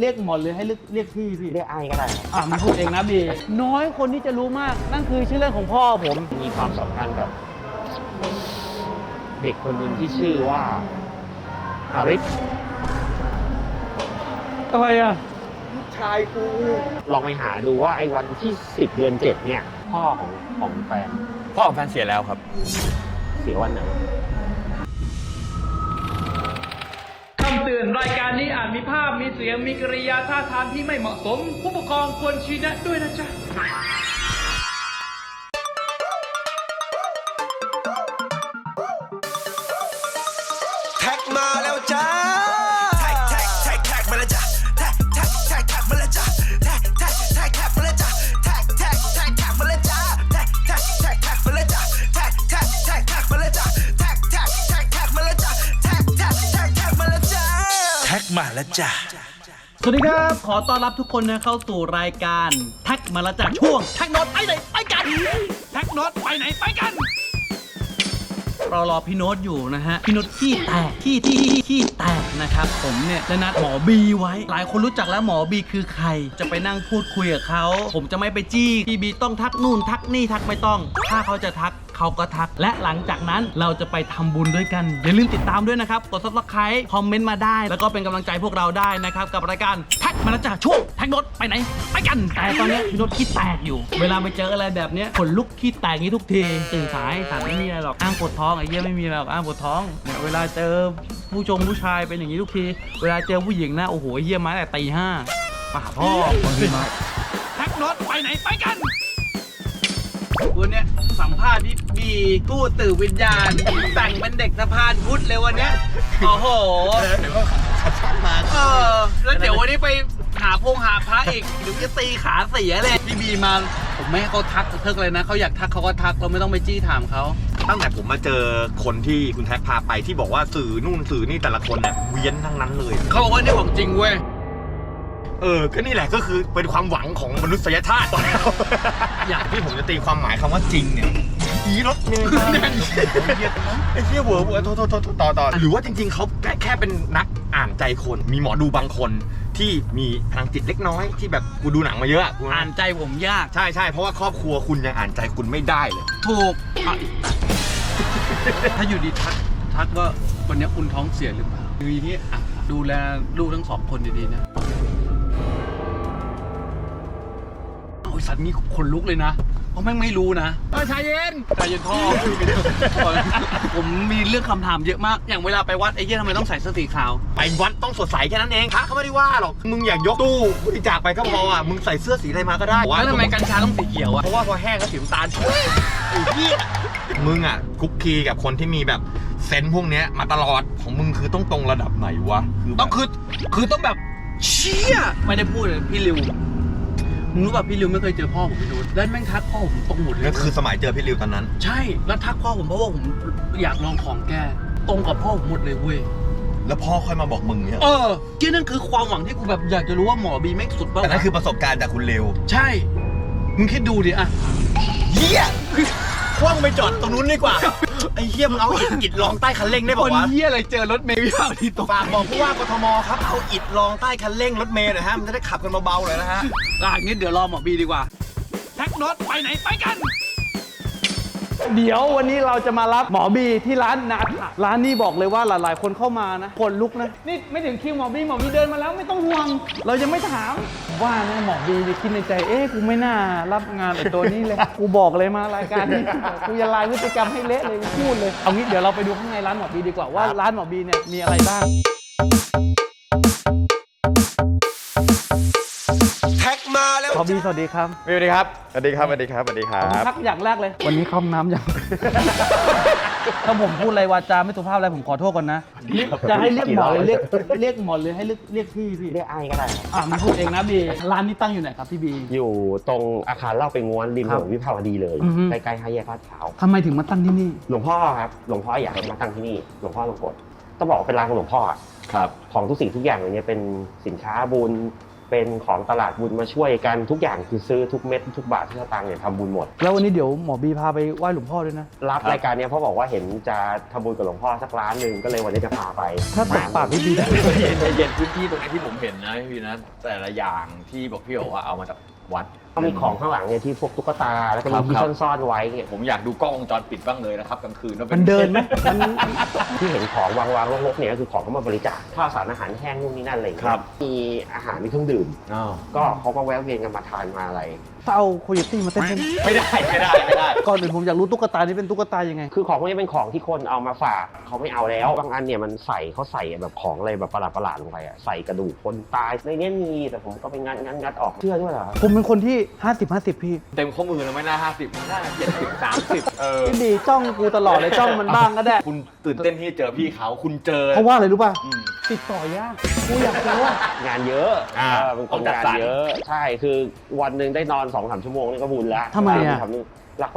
เรียกหมอเลยให้เรียกเรียกพี่พี่เรียกไอ้ก็ได้ครับอะมันพูดเองนะบีน้อยคนที่จะรู้มากนั่นคือชื่อเล่นของพ่อผมมีความสัมพันธ์กับเด็กคนหนึ่งที่ชื่อว่าอาริสทำไมอะชายกูลองไปหาดูว่าไอ้วันที่10เดือน7เนี่ย พ่อของของแฟนพ่อของแฟนเสียแล้วครับ เสียวันไหน รายการนี้อาจมีภาพมีเสียงมีกริยาท่าทางที่ไม่เหมาะสม ผู้ปกครองควรชี้แนะด้วยนะจ๊ะ แท็กมาแล้วจ้า มาแล้วจ้าสวัสดีครับ ขอต้อนรับทุกคนนะเข้าสู่รายการแท็กมาแล้วจากช่วงแท็กโนตไปไหนไปกันแท็กโนตไปไหนไปกัน เรารอพี่โน้ตอยู่นะฮะ พี่โน้ตขี้แตกขี้ที่ขี้แตกนะครับ ผมเนี่ยได้นัดหมอบีไว้ หลายคนรู้จักแล้วหมอบีคือใคร จะไปนั่งพูดคุยกับเขา ผมจะไม่ไปจี้ พี่บีต้องทักนู่นทักนี่ทักไม่ต้องถ้าเขาจะทักเขาก็ทัก และหลังจากนั้นเราจะไปทำบุญด้วยกัน อย่าลืมติดตามด้วยนะครับ กด subscribe คอมเมนต์มาได้ แล้วก็เป็นกำลังใจพวกเราได้นะครับ กับรายการแท็กมาแล้วจากช่วงแท็กโนตไปไหน ไปกัน แต่ตอนนี้พี่โนตขี้แตกอยู่ เวลาไปเจออะไรแบบเนี้ยขนลุกขี้แตกอย่างนี้ทุกทีตื่นสายถามไม่มีอะไรหรอกอ้างปวดท้องไอ้เหี้ยไม่มีอะไรหรอกอ้างปวดท้องเนี่ยเวลาเจอผู้ชมผู้ชายเป็นอย่างนี้ทุกที เวลาเจอผู้หญิงนะโอ้โหไอ้เหี้ยมาแต่ตีห้ามาหาพ่อแท็กโนตไปไหนไปกัน วันเนี้ยสัมภาษณ์พี่บีกู้ตื่นวิญญาณแต่งเป็นเด็กสะพานพุทธเลยวันเนี้ยโอ้โหเออแล้วเดี๋ยววันนี้ไปหาพงหาพระอีกเดี๋ยวจะตีขาเสียเลยพี่บีมาผมไม่ให้เขาทักเทิกเลยนะเขาอยากทักเขาก็ทักเราไม่ต้องไปจี้ถามเขาตั้งแต่ผมมาเจอคนที่คุณแท็กพาไปที่บอกว่าสื่อนู่นสื่อนี่แต่ละคนเนี่ยเวียนทั้งนั้นเลยเขาบอกว่านี่ของจริงเว้ย เออ ก็นี่แหละก็คือเป็นความหวังของมนุษยชาติ อยากที่ผมจะตีความหมายคำว่าจริงเนี่ยอีรถเมย์มาไอ้เหี้ยเวอร์เวอร์โทษโทษโทษต่อต่อหรือว่าจริง ๆเขาแค่แค่เป็นนักอ่านใจคน มีหมอดูบางคนที่มีพลังจิตเล็กน้อยที่แบบกูดูหนังมาเยอะะกูอ่านใจผมยาก ใช่ใช่เพราะว่าครอบครัวคุณยังอ่านใจคุณไม่ได้เลย ถูกอะถ้าอยู่ดีทักทักว่าวันนี้คุณท้องเสียหรือเปล่าอยู่ดีๆอะดูแลลูกทั้งสองคนดีๆนะ สัตว์นี้คนลุกเลยนะเพราะแม่งไม่รู้นะเออชายเย็น ใจเย็นพ่อผมมีเรื่องคำถามเยอะมาก อย่างเวลาไปวัดไอ้เหี้ยทำไมต้องใส่เสื้อสีขาว ไปวัดต้องสดใสแค่นั้นเองพระเขาไม่ได้ว่าหรอก มึงอยากยกตู้บริจาคไปก็พออะ มึงใส่เสื้อสีอะไรมาก็ได้แล้วทำไมกัญชาต้องสีเขียวอะเพราะว่าพอแห้งก็สีน้ำตาลช่วยไอ้เหี้ยมึงอะคุกคีกับคนที่มีแบบเซนส์พวกเนี้ยมาตลอดของมึงคือต้องตรงระดับไหนวะ คือแบบ ต้องคือ คือต้องแบบเชี่ยไม่ได้พูดเลยพี่ริว มึงรู้ป่ะพี่ริวไม่เคยเจอพ่อผมพี่นุชแล้วแม่งทักพ่อผมตรงหมดเลยก็คือสมัยเจอพี่ริวตอนนั้น ใช่ แล้วทักพ่อผมเพราะว่าผมอยากลองของแก ตรงกับพ่อผมหมดเลยเว้ย แล้วพ่อค่อยมาบอกมึงเนี่ยเออที่นั่นคือความหวังที่กูแบบอยากจะรู้ว่าหมอบีแม่งสุดป่ะแต่นั่นวะคือประสบการณ์จากคุณริวใช่ มึงคิดดูดิอะเหี้ย คว่างไปจอดตรงนู้นดีกว่า ไอ้เหี้ยมึงเอาอิฐอิฐรองใต้คันเร่งได้คป่านวะเหี้ยอะไรเจอรถเมล์วิภาวดีตกฝากบอกผู้ว่ากทมครับเอาอิฐรองใต้คันเร่งรถเมล์หน่อยฮะมันจะได้ขับกันเบาๆหน่อยนะฮะ อะงั้นเดี๋ยวรอหมอบีดีกว่าแท็กโนตไปไหนไปกัน เดี๋ยววันนี้เราจะมารับหมอบีที่ร้านนาถะร้านนี้บอกเลยว่าหลาย ๆ คนเข้ามานะคนลุกนะนี่ไม่ถึงคิวหมอบีหมอบีเดินมาแล้วไม่ต้องห่วง เรายังไม่ถามว่านะหมอบีจะคิดในใจเอ๊ะกูไม่น่ารับงานไอ้ตัวนี้เลยกูบอกเลยมารายการนี้กูจะลายพฤติกรรมให้เละเลยกูพูดเลยเอางี้เดี๋ยวเราไปดูข้างในร้านหมอบีดีกว่าว่าร้านหมอบีเนี่ยมีอะไรบ้าง อบีสวัสดีครับ สวัสดีครับ สวัสดีครับ สวัสดีครับสวัสดีครัผมบทักอย่างแรกเลย วันนี้เข้าห้องน้ำยัง ถ้าผมพูดอะไรวาจาไม่สุภาพอะไรผมขอโทษก่อนนะ จะให้เรียกหมอเลยเรียกเรียกหมอเลยให้เรียกเรียกพี่พี่เรียกไอ้ก็ได้ครับอะมันพูดเองนะบีร้านนี้ตั้งอยู่ไหนครับพี่บี อยู่ตรงอาคารเล่าไปง้วนริมถนนวิภาวดีเลย อือฮึ ใกล้ๆห้าแยกลาดพร้าว ทำไมถึงมาตั้งที่นี่ หลวงพ่อครับ หลวงพ่ออยากให้มาตั้งที่นี่ หลวงพ่อลงกฎต้องบอกว่าเป็นร้านของหลวงพ่ออะครับ ของทุกสิ่งทุกอย่างเลยเนี่ยเป็นสินค้าบุญ เป็นของตลาดบุญมาช่วยกันทุกอย่างคือซื้อทุกเม็ดทุกบาททุกสตางค์เนี่ยทำบุญหมด แล้ววันนี้เดี๋ยวหมอบีพาไปไหว้หลวงพ่อด้วยนะ รับรายการเนี้ยเพราะบอกว่าเห็นจะทำบุญกับหลวงพ่อสักล้านหนึ่งก็เลยวันนี้จะพาไปถ้าตกปากพี่บีได้ เย็นเย็นพื้นที่ตรงนี้ที่ผมเห็นนะพี่นะแต่ละอย่างที่บอกพี่บอกว่าเอามาจากวัด ก็มีของข้างหลังเนี่ยที่พวกตุ๊กตาแล้วก็ครัมีบที่ครับซ่อนๆไว้เนี่ยผมอยากดูกล้องวงจรปิดบ้างเลยนะครับกลางคืนว่าเป็มันเดินไหมมันที่เห็นของวางๆรกๆเนี่ยก็คือของเขามาบริจาคข้าวสารอาหารแห้งนู่นนี่นั่นอะไรอย่างเงี้ครัยบมีอาหารมีเครื่องดื่ม อ้าวก็เขาก็แวะเวียนกันมาทานมาอะไร ถ้าเอาโคโยตี้มาเต้นได้ไหมไม่ได้ไม่ได้ไม่ได้ ก่อนอื่นผมอยากรู้ตุ๊กตานี้เป็นตุ๊กตายังไง คือของพวกนี้เป็นของที่คนเอามาฝากเขาไม่เอาแล้ว บางอันเนี่ยมันใส่เขาใส่แบบของอะไรแบบประหลาดๆลงไปอะใส่กระดูกคนตายในเนี้ยมีแต่ผมก็ไปงัดงัดงัดออกเชื่อด้วยเหรอผมเป็นคนที่50 50พี่เต็มข้อมือแล้วไม่น่าห้าสิบน่าเจ็ดสิบสามสิบเออพี่บีจ้องกูตลอดเลยจ้องมันบ้างก็ได้ คุณตื่นเต้นที่เจอพี่เขาคุณเจอ เพราะว่าอะไรรู้ป่ะอืม ติดต่อยากกูอยากเจองานเยอะอ่าเออเป็นคนต้องจัดงานสรร เยอะ ใช่ คือวันหนึ่งได้นอนสองสามชั่วโมงนี่ก็บุญแล้วทำไมอะ ทำนี่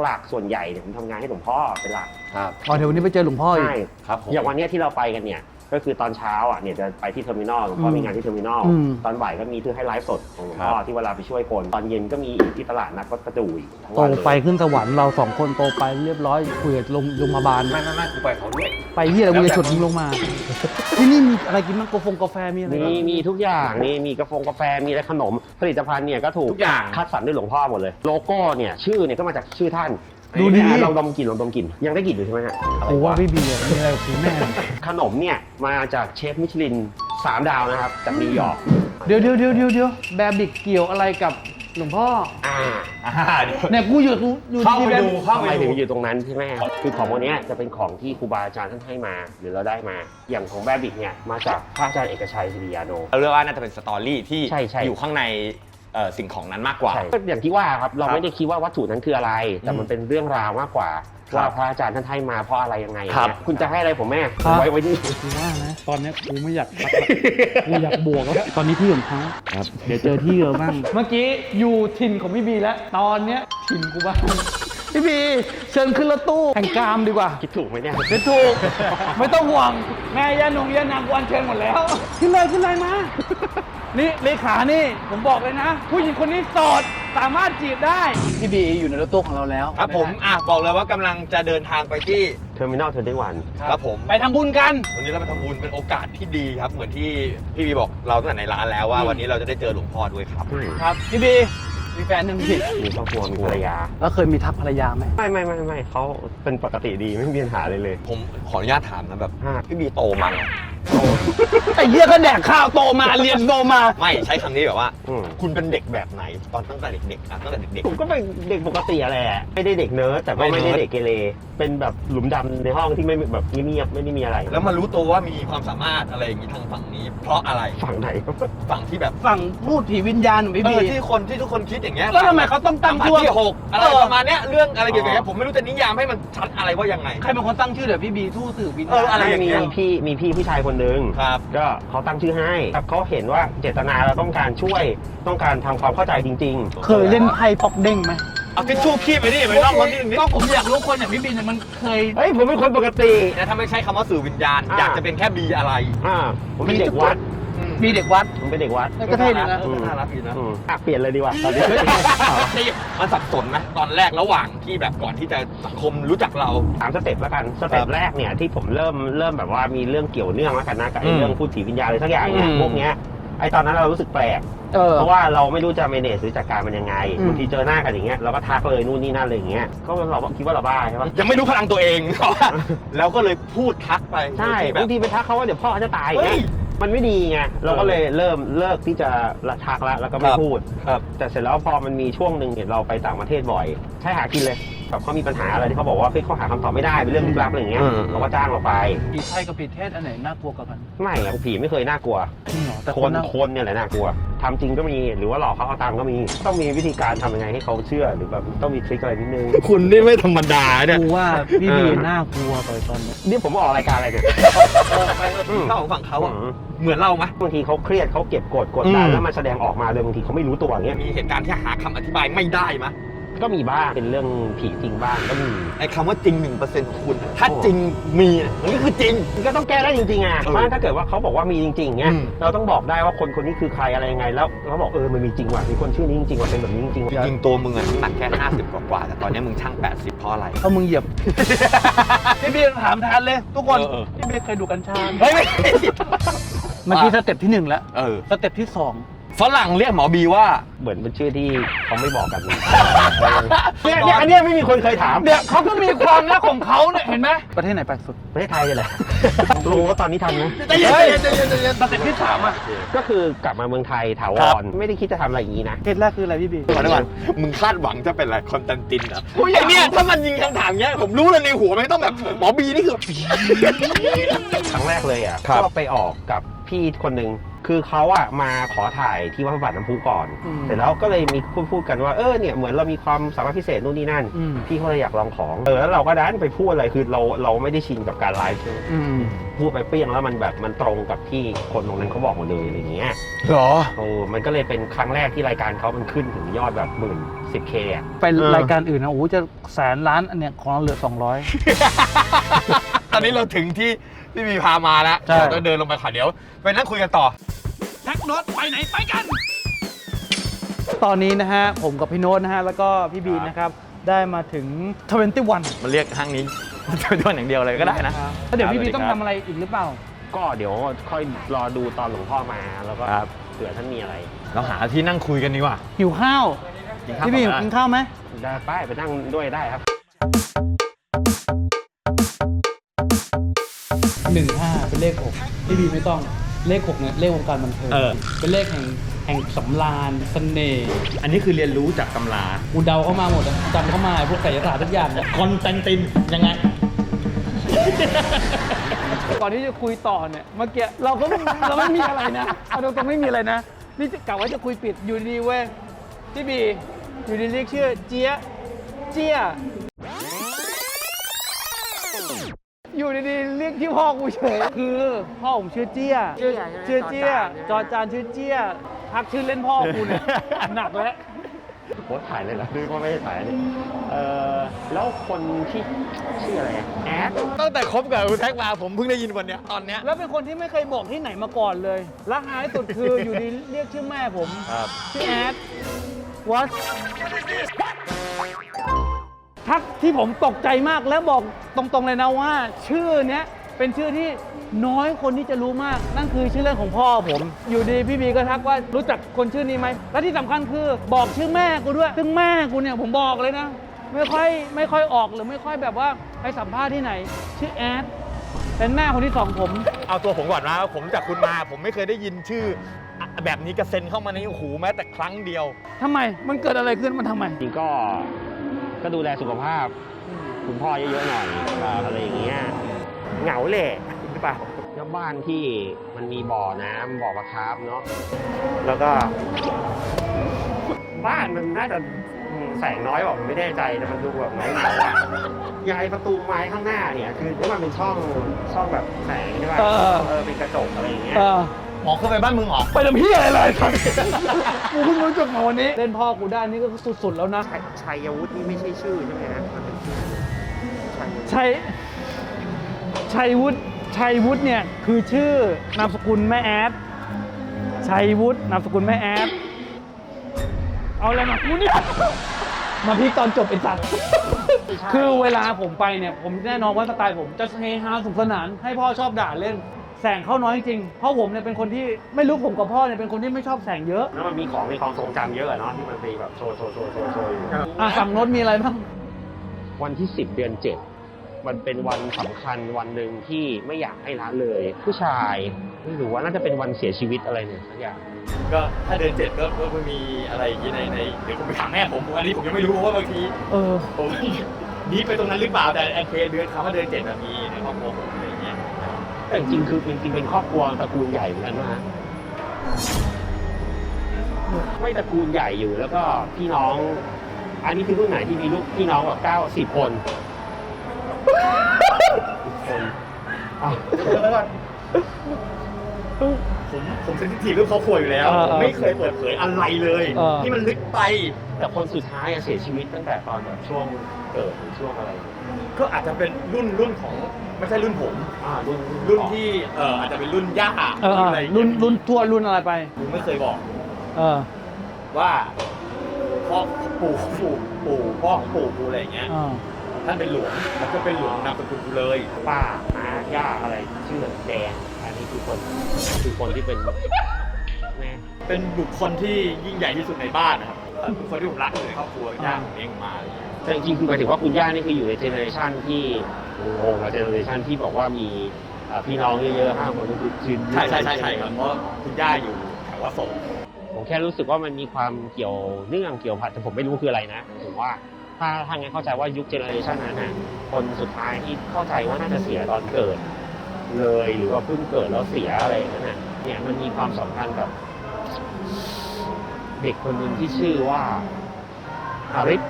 หลักๆ ส่วนใหญ่เนี่ยผมทำงานให้หลวงพ่อเป็นหลักครับอ๋อเดี๋ยววันนี้ไปเจอหลวงพ่ออีก ใช่ครับผมอย่างวันเนี้ยที่เราไปกันเนี่ย ก็คือตอนเช้าอะเนี่ยจะไปที่เทอร์มินอลหลวงพ่ออืมมีงานที่เทอร์มินอลอืม ตอนบ่ายก็มีที่ให้ไลฟ์สดของหลวงครับพ่อที่เวลาไปช่วยคน ตอนเย็นก็มีอีกที่ตลาดนัดวัดประดูอีกทั้งโตวันเลยไปขึ้นสวรรค์เราสองคนโตไปเรียบร้อยคุยกับโรงโรงพยาบาลไม่ไม่ไม่กูไปเขาด้วย ไปที่อะไรกูจะฉุดมึงลงมา ที่นี่มีอะไรกินบ้างกาแฟกาแฟมีอะไรมีบ้างมีทุกอย่างนี่มีกาแฟกาแฟมีอะไรขนมผลิตภัณฑ์เนี่ยก็ถูกทุกอย่าง คัดสรรด้วยหลวงพ่อหมดเลย โลโก้เนี่ยชื่อเนี่ยก็มาจากชื่อท่าน ดูดีอะลองดมกลิ่นลองดมกลิ่นยังได้กลิ่นอยู่ใช่ไหมฮะกูว่าพี่บีอะมีอะไรกับกูแน่ขนมเนี่ยมาจากเชฟมิชลิน3ดาวนะครับจากนิวยอร์กเดี๋ยวเดี๋ยวเดี๋ยวเดี๋ยวเดี๋ยวแบบิกเกี่ยวอะไรกับหลวงพ่อ อ่าอ่าเดี๋ยวเนี่ยกูอยู่อยู่เข้าที่ไปแบบดูเข้าทำไปไมถึดู งอยู่ตรงนั้นใช่ไหมคือของพวกเนี้ยจะเป็นของที่ครูบาอาจารย์ท่านให้มา หรือเราได้มาอย่างของแบบิกเนี่ยมาจากพระอาจารย์เอกชัยศิริยาโน เราเรียกว่าน่าจะเป็นสตอรี่ที่ใช่ใช่ อยู่ข้างใน เอ่อสิ่งของนั้นมากกว่า ใช่ก็อย่างที่ว่าครับเราครับไม่ได้คิดว่าวัตถุนั้นคืออะไร แต่มันเป็นเรื่องราวมากกว่าครับว่าพระอาจารย์ท่านให้มาเพราะอะไรยังไงครับ เนี่ยคุณจะให้อะไรผมแม่ผมไว้ไว้นี่ กูว่านะตอนเนี้ยกูไม่อยากพักละกูอยากบวกแล้วตอนนี้ที่ของเขาครับ เดี๋ยวเจอที่เราบ้าง เมื่อกี้อยู่ถิ่นของพี่บีแล้ว ตอนเนี้ยถิ่นกูบ้างพี่บีเชิญขึ้นรถตู้แห่งกามดีกว่าคิดถูกไหมเนี่ย เป็นถูก ไม่ต้องห่วง แม่ย่าหนงย่านางกวนเชิญหมดแล้ว ขึ้นเลยขึ้นเลยมา นี่เลขานี่ผมบอกเลยนะ ผู้หญิงคนนี้โสดสามารถจีบได้พี่บีอยู่ในรถตู้ของเราแล้วครับผมอะบอกเลยว่ากำลังจะเดินทางไปที่เทอร์มินอลเทอร์เดวันครับผม ไปทำบุญกัน วันนี้เราไปทำบุญเป็นโอกาสที่ดีครับ เหมือนที่พี่บีบอกเราตั้งแต่ในร้านแล้วว่าอืมวันนี้เราจะได้เจอหลวงพ่อด้วยครับ ครับพี่บีมีแฟนหนึ่งพี่มีครอบครัวมีภรรยา แล้วเคยมีทับภรรยาไหมไม่ไม่ไม่ไม่เขาเป็นปกติดีไม่มีปัญหาเลยเลย ผมขออนุญาตถามนะแบบฮะพี่บีโตมาเหรอ ไอ้เหี้ยก็แดกข้าวโตมาเรียนโตมา ไม่ใช้คำนี้แบบว่า อืม คุณเป็นเด็กแบบไหน ตอนตั้งแต่เด็กๆอะตั้งแต่เด็ก ผมก็เป็นเด็กปกติอะไรแหละไม่ได้เด็กเนิร์ดแต่ก็ไม่ไม่เนิได้ร์ด เด็กเกเรเป็นแบบหลุมดำในห้องที่ไม่แบบเงียบๆไม่ได้มีอะไรๆ แล้วมารู้ตัวว่ามีความสามารถอะไรอย่างนี้ทางฝั่งนี้ เพราะอะไรฝั่งไหนฝั่งที่แบบฝั่งพูดผีวิญญาณของพี่เอบี อที่คนที่ทุกคนคิดอย่างเงี้ยแล้วทำไมเขาต้องตั้งสัมผัสช่วงที่หกอะไรเออประมาณเนี้ยเรื่องอะไรเกี่ยวกับเนี้ยผมไม่รู้จะนิยามให้มันชัดอะไรว่ายังไง ใครเป็นคนตั้งชื่อเดี๋ยวพี่บีทู่สื่อวิญเอญาออะไรณอย่างเงี้ย มีพี่มีพี่ผู้ชายคนหนึ่งครับก็เขาตั้งชื่อให้แต่เขาเห็นว่าเจตนาเราต้องการช่วยต้องการทำความเข้าใจจริงเคยเล่นไพ่ปอกเด้งไหมเอาทิชชู่คีบไปดิไปนอกรถนิดนึงก็ผมอยากรู้คนอย่างพี่บีเนี่ยมันเคยๆเฮ้ยผมเป็นคนปกติ แต่ถ้าไม่ใช่คำว่าสื่อวิญญาณ อ่า อยากจะเป็นแค่บีอะไร อ่าผมเป็นเด็กวัด มีเด็กวัด ผมเป็นเด็กวัดก็เท่ดีนะเออน่ารักดีนะ อืมอะเปลี่ยนเลยดีกว่าตอนนี้นี่มันสับสนไหมตอนแรกระหว่างที่แบบก่อนที่จะสังคมรู้จักเรา สามสเต็ปแล้วกันสเต็ปแรกเนี่ยที่ผมเริ่มเริ่มแบบว่ามีเรื่องเกี่ยวเนื่องแล้วกันนะกับไอ้อืมเรื่องพูดผีวิญญาณอะไรสักอย่างเนี่ยอืม พวกเนี้ยไอ้ตอนนั้นเรารู้สึกแปลกเออ เพราะว่าเราไม่รู้จะเมเนจหรือจัดการมันยังไงอืม บางทีเจอหน้ากันอย่างเงี้ยเราก็ทักเลยนู่นนี่นั่นอะไรอย่างเงี้ยก็เราคิดว่าเราบ้าใช่ปะยังไม่รู้พลังตัวเอง แล้วก็เลยพูดทักไปใช่โดยที่แบบางทีไปทักเขาว่าเดี๋ยวพ่อเขาจะตายอย่างเฮ้เงี้ยย มันไม่ดีไงเราก็เลยเริ่มเลิกที่จะละทักแล้วแล้วก็ไม่ครับพูดครับแต่เสร็จแล้วพอมันมีช่วงหนึ่งเนี่ยเราไปต่างประเทศบ่อย ใช่หากินเลยแบบเขามีปัญหาอะไรที่เขาบอกว่าเฮ้ยเขาหาคำตอบไม่ได้เป็นเรื่องลึกลับอะไรอย่างเงี้ยอืมเราก็จ้างเราไปผีไทยกับผีเทศอันไหนน่ากลัวกว่ากันไม่อะผีไม่เคยน่ากลัวจริงเหรอ แต่คคนนน่าคนเนี่ยแหละน่ากลัวทำจริงก็มีหรือว่าหลอกเขาเอาตังค์ก็มี ต้องมีวิธีการทำยังไงให้เขาเชื่อหรือแบบต้องมีทริคอะไรนิดนึง คุณนี่ไม่ธรรมดาเนี่ย กูว่าพี่บีเออน่ากลัวไปตอนนี้นี่ผมออกรายการอะไรเนี่ยเข้าของฝั่งเขาอะอืมเหมือนเราไหมบางทีเขาเครียดเขาเก็บกดกดดันอืมแล้วมันแสดงออกมาโดยบางทีเขาไม่รู้ตัวอย่างเงี้ยมีเหตุการณ์ที่หาคำอธิบายไม่ได้ไหม ก็มีบ้างเป็นเรื่องผีจริงบ้างก็มีไอ้คำว่าจริงหนึ่งเปอร์เซ็นต์ของคุณถ้าจริงมีเนี่ยมันก็คือจริง ก็ต้องแก้ได้จริงๆอะเออเพราะถ้าเกิดว่าเขาบอกว่ามีจริงๆเงี้ยอืม เราต้องบอกได้ว่าคนคนนี้คือใครอะไรยังไง แล้วเขาบอกเออมันมีจริงว่ะมีคนชื่อนี้จริงๆว่ะเป็นแบบนี้จริงๆจว่ะริงๆตัวมึงอะน้ำหนักแค่ 50 กว่าๆแต่ตอนนี้มึงช่าง 80เพราะอะไร เอามึงเหยียบ พี่บีถามแทนเลย ทุกคนเออเออ พี่บีเคยดูกัญชาไหมเฮ้ยไม่ เมื่อกี้สเต็ปที่หนึ่งแล้ว เออ สเต็ปที่สอง ฝรั่งเรียกหมอบีว่า เหมือนเป็นชื่อที่เขาไม่บอกกัน เนี่ยเนี่ยอันเนี้ยไม่มีคนเคยถามเนี่ยเขาก็มีความรักของเขาเนี่ยเห็นไหมประเทศไหนไปสุด ประเทศไทยเลยแหละรู้ว่าตอนนี้ทำนะใจเย็นใจเย็นใจเย็นใจเย็นสเต็ปที่สามอะก็คือกลับมาเมืองไทยถาวรไม่ได้คิดจะทำอะไรอย่างนี้นะ เหตุแรกคืออะไรพี่บี ก่อนก่อนมึงคาดหวังจะเป็นอะไรคอนแตนตินเหรอไอเนี่ยถ้ามันยิงคำถามเงี้ยผมรู้เลยในหัวไม่ต้องแบบหมอบีนี่คือ ครั้งแรกเลยอะครับก็ไปออกกับพี่คนหนึ่ง คือเขาอะมาขอถ่ายที่วัดพระบาทน้ำพุก่อนเสร็จแล้วก็เลยมีพูดพูดกันว่าเออเนี่ยเหมือนเรามีความสามารถพิเศษนู่นนี่นั่น อืมพี่เขาเลยอยากลองของเออแล้วเราก็ดันไปพูดอะไรคือเราเราไม่ได้ชินกับการไลฟ์ใช่ไหมอืมพูดไปเปรี้ยงแล้วมันแบบมันตรงกับที่คนตรงนั้นเขาบอกหมดเลยอะไรเงี้ยหรอ โอ้มันก็เลยเป็นครั้งแรกที่รายการเขามันขึ้นถึงยอดแบบหมื่นสิบเคอะไปเออ รายการอื่นนะโอ้โหจะแสนล้านอันเนี้ยของเราเหลือ 200 ตอนนี้เราถึงที่พี่บีพามาแล้วใช่ เดี๋ยวเราเดินลงไปขอเดี๋ยว ไปนั่งคุยกันต่อ แท็กน็อตไปไหนไปกัน ตอนนี้นะฮะ ผมกับพี่โน้ตนะฮะ แล้วก็พี่บีนนะครับ ได้มาถึง 21มันเรียกห้างนี้เป็นตัวอย่างเดียวเลยก็ได้นะแล้วเดี๋ยวพี่บีครับต้องทำอะไรอีกหรือเปล่า ก็เดี๋ยวค่อยรอดูตอนหลวงพ่อมาแล้วก็ครับเผื่อท่านมีอะไร เราหาที่นั่งคุยกันดีกว่าหิวข้าว กินข้าวพี่บีก่อนนะกินข้าวไหม ได้ป้ายไปนั่งด้วยได้ครับ หนึ่งห้าเป็นเลขหกพี่บีไม่ต้อง เลขหกเนี่ยเลขวงการบันเทิงเออ เป็นเลขแห่งแห่งสำราญเสน่ห์อันนี้คือเรียนรู้จากตำรากูเดาเข้ามาหมดอะจำเข้ามาไอ้พวกไสยศาสตร์ทุกอย่างคอนแตนตินยังไง ก่อนที่จะคุยต่อเนี่ยเมื่อกี้เราก็ไม่เราไม่มีอะไรนะเอาตรงๆไม่มีอะไรนะ นี่จะกะว่าจะคุยปิดอยู่ดีๆเว้ยพี่บีอยู่ดีๆเรียกชื่อเจี๊ยะเจี๊ย อยู่ดีๆเรียกที่อพ่อกูเฉย คือพ่อผมชื่อเจี๊ยชื่อชื่อเจี๊ยจอจานชื่อเจี๊ยทักชื่อเล่นพ่อกูเนี่ย หนักแล้ว โพสต์ถ่ายเลยเหรอนึกว่าไม่ได้ถ่ายนี่เออแล้วคนที่ชื่ออะไรอะแอด ตั้งแต่คบกับคุณแท็กมาผมเพิ่งได้ยินวันเนี้ยตอนเนี้ยแล้วเป็นคนที่ไม่เคยบอกที่ไหนมาก่อนเลยและหายสุดคือ อยู่ดีเรียกชื่อแม่ผม ครับ ชื่อแอด what ทักที่ผมตกใจมากและบอกตรงๆเลยนะว่า ชื่อเนี้ยเป็นชื่อที่น้อยคนที่จะรู้มาก นั่นคือชื่อเล่นของพ่อผม อยู่ดีพี่บีก็ทักว่ารู้จักคนชื่อนี้ไหมและที่สำคัญคือบอกชื่อแม่กูด้วย ซึ่งแม่กูเนี่ยผมบอกเลยนะ ไม่ค่อยไม่ค่อยออกหรือไม่ค่อยแบบว่าไปสัมภาษณ์ที่ไหน ชื่อแอดเป็นแม่คนที่สองผม เอาตัวผมก่อนนะผมรู้จากคุณมา ผมไม่เคยได้ยินชื่ออะแบบนี้กระเซ็นเข้ามาในหูแม้แต่ครั้งเดียวทำไมมันเกิดอะไรขึ้นมันทำไมจริงก็ ก็ดูแลสุขภาพ คุณพ่อเยอะๆหน่อยอะไรอย่างเงี้ยเหงาแหละหรือเปล่าแล้วบ้านที่มันมีบ่อน้ำบ่อปลาคาร์ฟเนาะแล้วก็ บ้านมันน่าจะอืมแสงน้อยบอกไม่แน่ใจแต่มันดูแบบเหงาๆอะยายประตูไม้ข้างหน้าเนี่ย คือที่มันเป็นช่องช่องแบบแสงใช่ป่ะเออ เออเป็นกระจกอะไรอย่างเงี้ย เออ หมอเคยไปบ้านมึงเหรอ ไปทำพี่อะไรเลยครับกูเพิ่งรู้จักมาวันนี้ เล่นพ่อกูได้นี่ก็สุดๆแล้วนะ ชัยชัยวุฒินี่ไม่ใช่ชื่อใช่ไหมฮะมันเป็นชื่อชัยวุฒิชัย ชัยวุฒิ ชัยวุฒิเนี่ยคือชื่อนามสกุลแม่แอด ชัยวุฒินามสกุลแม่แอด เอาอะไรมากูเนี่ย มาพี่ตอนจบเป็นสัตว์ คือเวลาผมไปเนี่ย ผมแน่นอนว่าสไตล์ผมจะเฮฮาสนุกสนาน ให้พ่อชอบด่าเล่น แสงเข้าน้อยจริงๆเพราะผมเนี่ยเป็นคนที่ไม่รู้ผมกับพ่อเนี่ยเป็นคนที่ไม่ชอบแสงเยอะแล้วมันมีของในความทรงจำเยอะอะเนาะที่มันไปแบบโชว์โชว์โชว์โชว์โชว์อยู่อะสั่งรถมีอะไรบ้าง วันที่ 10 เดือน 7 มันเป็นวันสำคัญวันหนึ่งที่ไม่อยากให้ละเลย ผู้ชายไม่รู้ว่าน่าจะเป็นวันเสียชีวิตอะไรเนี่ยสักอย่าง ก็ถ้าเดินเจ็ดก็ก็ไม่มีอะไรอย่างนี้ในในเดี๋ยวผมไปถามแม่ผมอันนี้ผมยังไม่รู้เพราะว่าบางทีเออ ผม นี่ไปตรงนั้นหรือเปล่าแต่โอเคเดือนคำว่าเดือนเจ็ดอะมีในครอบครัวผม แต่จริงๆคือจริงๆเป็นครอบครัวตระกูลใหญ่เหมือนกันนะฮะไม่ตระกูลใหญ่อยู่แล้วก็พี่น้อง อันนี้คือรุ่นไหนที่มีลูกพี่น้องแบบเก้าสิบคนสิบคนอะผมผมเซนซิทีฟเรื่องครอบครัวอยู่แล้วเออผมไม่เคยเปิดเผยอะไรเลยเออ นี่มันลึกไป แต่คนสุดท้ายอะเสียชีวิตตั้งแต่ตอนแบบช่วงเกิดหรือช่วงอะไร ก็อาจจะเป็นรุ่นรุ่นของไม่ใช่รุ่นผม อ่ารุ่นรุ่นที่เอ่ออาจจะเป็นรุ่นย่าเออเอออะไรอย่างเงี้ยรุ่นรุ่นทั่วรุ่นอะไรไปผมไม่เคยบอกเออว่าพ่อปู่ปู่ปู่พ่อของปู่กูอะไรอย่างเงี้ยอ่าท่านเป็นหลวงแล้วก็เป็นหลวงนามสกุลกูเลย ป้าอาย่าอะไรชื่อแดงอันนี้คือคนคือคนที่เป็นแม่เป็นบุคคลที่ยิ่งใหญ่ที่สุดในบ้านนะครับเป็นคนที่ผมรักเลยครอบครัวย่าผมเองมาอะไรอย่างเงี้ย แต่จริงๆคือหมายถึงว่าคุณย่านี่คืออยู่ในเจเนอเรชันที่งงๆเจเนอเรชันที่บอกว่ามีอ่าพี่น้องเยอะๆห้าคนก็คือจินใช่ใช่ใช่ใช่ครับเพราะคุณย่าอยู่แถววัดโสมผมแค่รู้สึกว่ามันมีความเกี่ยวเนื่องเกี่ยวพันแต่ผมไม่รู้คืออะไรนะถึงว่าถ้าถ้างั้นเข้าใจว่ายุคเจเนอเรชันนั้นน่ะคนสุดท้ายที่เข้าใจว่าน่าจะเสียตอนเกิด เลยหรือว่าเพิ่งเกิดแล้วเสียอะไรอย่างนั้นน่ะเนี่ยมันมีความสัมพันธ์กับ เด็กคนหนึ่งที่ชื่อว่าอาริส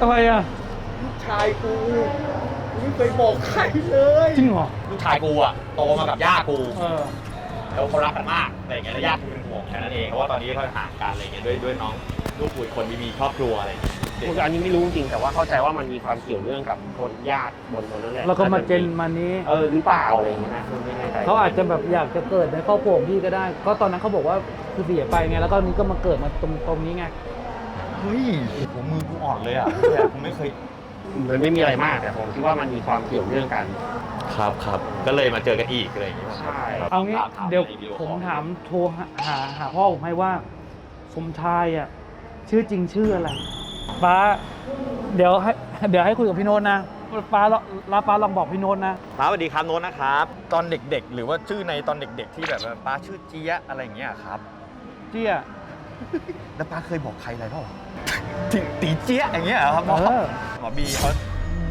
อะไรอะ ลูกชายกูกูไม่เคยบอกใครเลยจริงเหรอ ลูกชายกูอะโตมากับย่ากู เออ แล้วเขารักกันมากอะไรอย่างเงี้ยแล้วย่ากูเป็นห่วงแค่นั้นเองเพราะว่าตอนนี้เขาห่างกันอะไรเงี้ยด้วยด้วยน้องลูกกูอีกคนมีมีครอบครัวอะไรอย่างเงี้ยเด็กผมอันนี้ไม่รู้จริงแต่ว่าเข้าใจว่ามันมีความเกี่ยวเนื่องกับคนญาติบนบนนั้นแหละแล้วก็มาเจนมานี้ เออหรือเปล่าอะไรอย่างเงี้ยนะไม่แน่ใจเขาอาจจะแบบอยากจะเกิดในครอบครัวของพี่ก็ได้ ก็ตอนนั้นเขาบอกว่าคือเสียไปไง แล้วก็นี้ก็มาเกิดมาตรงตรงนี้ไง เฮ้ยผมมือกูอ่อนเลยอะผมไม่เคย มันไม่มีอะไรมากแต่ผมคิดว่ามันมีความเกี่ยวเนื่องกัน ครับครับก็เลยมาเจอกันอีกอะไรอย่างเงี้ยใช่เอางี้ถามเดี๋ยวในวิดีโอผมคอลถามโทรหาหาหาพ่อผมให้ว่าสมชายอะชื่อจริงชื่ออะไรป้าเดี๋ยวให้เดี๋ยวให้คุยกับพี่โน้ตนะป้าลองลาป้าลองบอกพี่โน้ตนะป้าสวัสดีครับโน้ตนะครับตอนเด็กๆ หรือว่าชื่อในตอนเด็กๆ ที่แบบว่าป้าชื่อเจี๊ยะอะไรอย่างเงี้ยครับ เจี้ย แล้วป้าเคยบอกใครอะไรเปล่าตีตีเจี๊ยะอย่างเงี้ยเหรอครับหมอเออ หมอบีเขา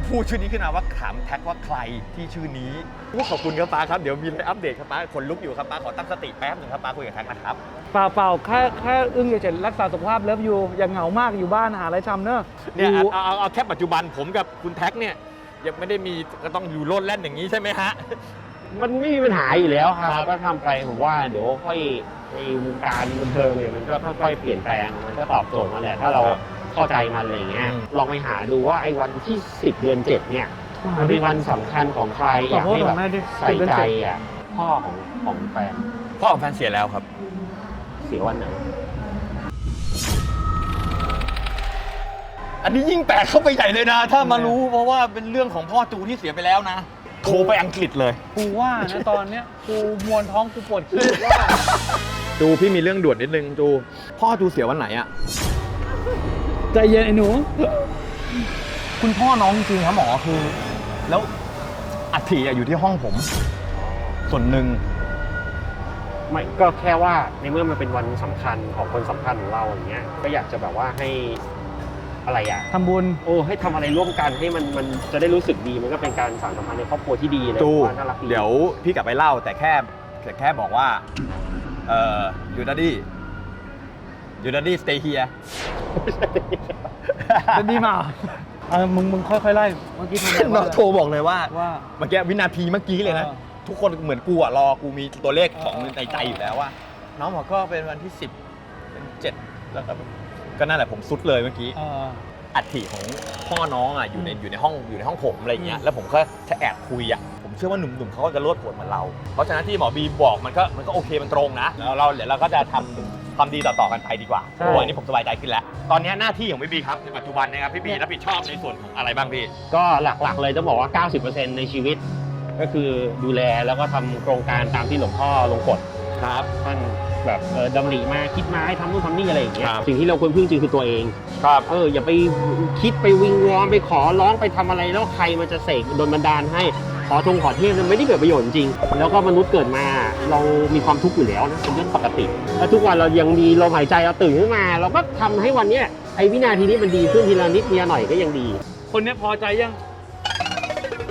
พูดชื่อนี้ขึ้นมาว่าถามแท็กว่าใครที่ชื่อนี้ว่าขอบคุณครับป้าครับเดี๋ยวมีอะไรอัปเดตครับป้าคนลุกอยู่ครับป้าขอตั้งสติแป๊บหนึงครับป้าคุยกับแท็กนะครับ เปล่าเปล่าแค่แค่อึ้งเฉยๆรักษาสุขภาพเลิฟอยู่อย่าเหงามากอยู่บ้านหาอะไรทำเนอะเนี่ยอยู่เอาเอาเอาเอาแค่ปัจจุบันผมกับคุณแท็กเนี่ยยังไม่ได้มีก็ต้องอยู่โลดแล่นอย่างนี้ใช่ไหมฮะ มันไม่มีปัญหาอยู่แล้วครับก็ทำไปผมว่าเดี๋ยวค่อย ในวงการบันเทิงเนี่ยมันก็ค่อยๆเปลี่ยนแปลงมันก็ตอบโจทย์มาแหละถ้าเราเข้าใจมันอะไรอย่างเงี้ยอืมลองไปหาดูว่าไอ้วันที่ 10 เดือน 7 เนี่ยมันเป็นวันสำคัญของใครอยากให้แบบใส่ใจอะพ่อของของแฟนพ่อของแฟนเสียแล้วครับ เสียวันไหนอันนี้ยิ่งแปลกเข้าไปใหญ่เลยนะ ถ้ามารู้เพราะว่าเป็นเรื่องของพ่อจูที่เสียไปแล้วนะโทรไปอังกฤษเลย กูว่านะตอนเนี้ยกูมวนท้องกูปวดขี้ว่า จูพี่มีเรื่องด่วนนิดนึงจู พ่อจูเสียวันไหนอะใจเย็นไอ้หนู คุณพ่อน้องจริงครับหมอคือ แล้วอัฐิอะอยู่ที่ห้องผม ส่วนหนึ่งไม่ก็แค่ว่าในเมื่อมันเป็นวันสำคัญของคนสำคัญของเราอย่างเงี้ย ก็อยากจะแบบว่าให้อะไรอะทำบุญ โอ้ให้ทำอะไรร่วมกันให้มันมันจะได้รู้สึกดีมันก็เป็นการสานสัมพันธ์ในครอบครัวที่ดีเลยจู ว่าน่ารักดี เดี๋ยวพี่กลับไปเล่าแต่แค่แต่แค่บอกว่า เอ่อยูดาดี้ยูดาดี้ stay here จะดีมาเออมึงมึงค่อยๆไล่เมื่อกี้โทรบอกน้ว่าองโทรบอกเลยว่าว่า เมื่อกี้วินาทีเมื่อกี้เลยนะ เออทุกคนเหมือนกูอะรอกูมีตัวเลขของในใจอยู่แล้วว่า น้องบอกก็เป็นวันที่ 10 เป็น 7 แล้วก็ก็นั่นแหละผมซุดเลยเมื่อกี้ เออ อัฐิของพ่อน้องอะอยู่ในอยู่ในห้องอยู่ในห้องผมอะไรอย่างเงี้ยอืมแล้วผมก็จะแอบคุยอะผมเชื่อว่าหนุ่มๆเขาก็จะโลดโผนเหมือนเรา เพราะฉะนั้นที่หมอบีบอกมันก็มันก็โอเคมันตรงนะแล้วเราเดี๋ยวเราก็จะทำความดีต่อๆกันไปดีกว่าใช่โอ้ยนี่ผมสบายใจขึ้นแล้ว ตอนนี้หน้าที่ของพี่บีครับในปัจจุบันนะครับพี่บีรับผิดชอบในส่วนของอะไรบ้างพี่ ก็หลักๆเลยต้องบอกว่า 90%ในชีวิต ก็คือดูแลแล้วก็ทำโครงการตามที่หลวงพ่อลงกฎครับ ท่าน แบบเออดำริมาคิดมาให้ทำนู่นทำนี่อะไรอย่างเงี้ยครับ สิ่งที่เราควรพึ่งจริงคือตัวเอง ครับ เอออย่าไปคิดไปวิงวอนไปขอร้องไปทำอะไรแล้วใครมันจะเสกโดนบันดาลให้ ขอทงขอเทพมันไม่ได้เกิดประโยชน์จริง แล้วก็มนุษย์เกิดมาเรามีความทุกข์อยู่แล้วนะเป็นเรื่องปกติ แล้วทุกวันเรายังมีลมหายใจเราตื่นขึ้นมา เราก็ทำให้วันเนี้ยไอ้วินาทีนี้มันดีขึ้นทีละนิดทีละหน่อยก็ยังดี คนเนี้ยพอใจยัง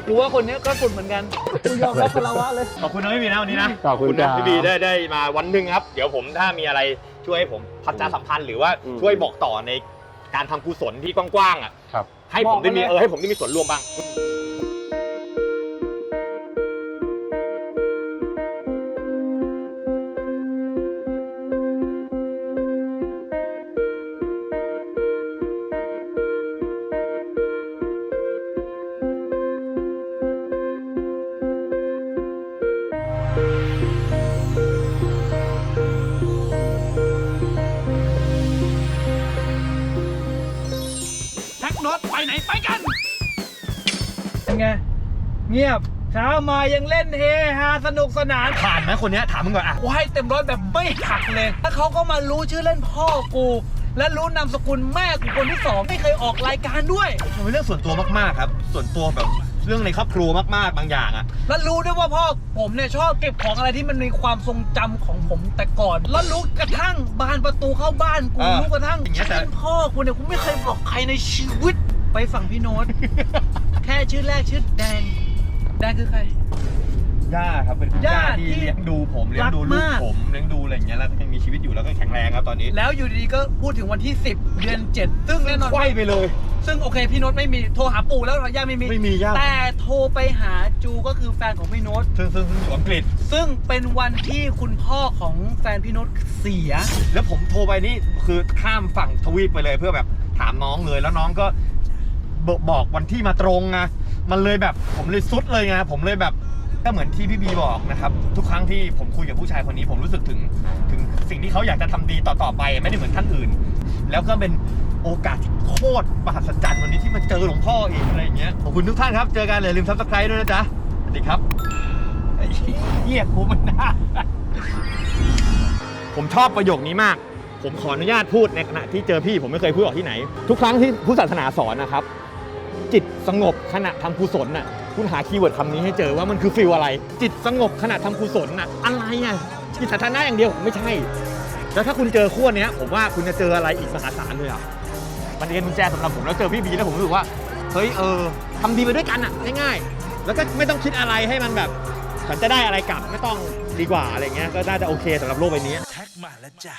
กูว่าคนเนี้ยก็สุดเหมือนกันกูยอมรับคารวะเลย ขอบคุณนะพี่บีนะวันนี้นะขอบคุณนะครับพี่บีได้ได้มาวันหนึ่งครับ เดี๋ยวผมถ้ามีอะไรช่วยให้ผมพัฒนาสัมพันธ์หรือว่าอืมช่วยบอกต่อในการทำกุศลที่กว้างๆอะครับให้ผมได้มีบอกมาเลยเออให้ผมได้มีส่วนร่วมบ้าง เงียบเช้ามายังเล่นเฮฮาสนุกสนาน ผ่านไหมคนเนี้ยถามมึงก่อนอะกูให้เต็มร้อยแบบไม่หักเลย ถ้าเขาก็มารู้ชื่อเล่นพ่อกู และรู้นามสกุลแม่กูคนที่สองไม่เคยออกรายการด้วย มันเป็นเรื่องส่วนตัวมากๆครับ ส่วนตัวแบบเรื่องในครอบครัวมากๆบางอย่างอะ แล้วรู้ด้วยว่าพ่อผมเนี่ยชอบเก็บของอะไรที่มันมีความทรงจำของผมแต่ก่อน แล้วรู้กระทั่งบานประตูเข้าบ้านกูเออรู้กระทั่งอย่างเงี้ยแต่ ชื่อพ่อกูเนี่ยกูไม่เคยบอกใครในชีวิต ไปฝั่งพี่โน้ต แค่ชื่อแรกชื่อแดง แดงคือใคร ย่าครับเป็นย่าที่ที่เลี้ยงดูผมเลี้ยงดูรักลูกมาก ผมเลี้ยงดูอะไรอย่างเงี้ยแล้วก็ยังมีชีวิตอยู่แล้วก็แข็งแรงครับตอนนี้แล้วอยู่ดีๆก็พูดถึงวันที่ 10 เดือน 7 ซึ่งแน่นอน ไขว้ไปเลย ซึ่งโอเคพี่โน้ตไม่มีโทรหาปู่แล้วย่าไม่มี ไม่มีย่า แต่โทรไปหาจูก็คือแฟนของพี่โน้ตซึ่งซึ่งซึ่งอยู่อังกฤษ ซึ่งเป็นวันที่คุณพ่อของแฟนพี่โน้ตเสีย แล้วผมโทรไปนี่คือข้ามฝั่งทวีปไปเลยเพื่อแบบถามน้องเลยแล้วน้องก็บบอกวันที่มาตรงไง มันเลยแบบผมเลยซุดเลยไงผมเลยแบบก็เหมือนที่พี่บีบอกนะครับ ทุกครั้งที่ผมคุยกับผู้ชายคนนี้ ผมรู้สึกถึงถึงสิ่งที่เขาอยากจะทำดีต่อๆไป ไม่ได้เหมือนท่านอื่น แล้วก็เป็นโอกาสที่โคตรมหัศจรรย์วันนี้ที่มาเจอหลวงพ่ออีกอะไรอย่างเงี้ยขอบคุณทุกท่านครับ เจอกันอย่าลืมซับสไครต์ด้วยนะจ๊ะสวัสดีครับเหี้ยกูมันน่าผมชอบประโยคนี้มาก ผมขออนุญาตพูดในขณะที่เจอพี่ผมไม่เคยพูดออกที่ไหน ทุกครั้งที่ผู้ศาสนาสอนนะครับ จิตสงบขณะทำกุศลน่ะคุณหาคีย์เวิร์ดคำนี้ให้เจอว่ามันคือฟิลอะไร จิตสงบขณะทำกุศลน่ะอะไรอะจิตสาธารณะอย่างเดียวไม่ใช่ แล้วถ้าคุณเจอขั้วเนี้ยผมว่าคุณจะเจออะไรอีกมหาศาลเลยอะมันเป็นกุญแจสำหรับผมแล้วเจอพี่บีแล้วผมรู้สึกว่าเฮ้ยเออทำดีไปด้วยกันอะง่ายๆ แล้วก็ไม่ต้องคิดอะไรให้มันแบบฉันจะได้อะไรกลับไม่ต้องดีกว่าอะไรเงี้ยก็น่าจะโอเคสำหรับโลกใบนี้แท็กมาแล้วจ้ะ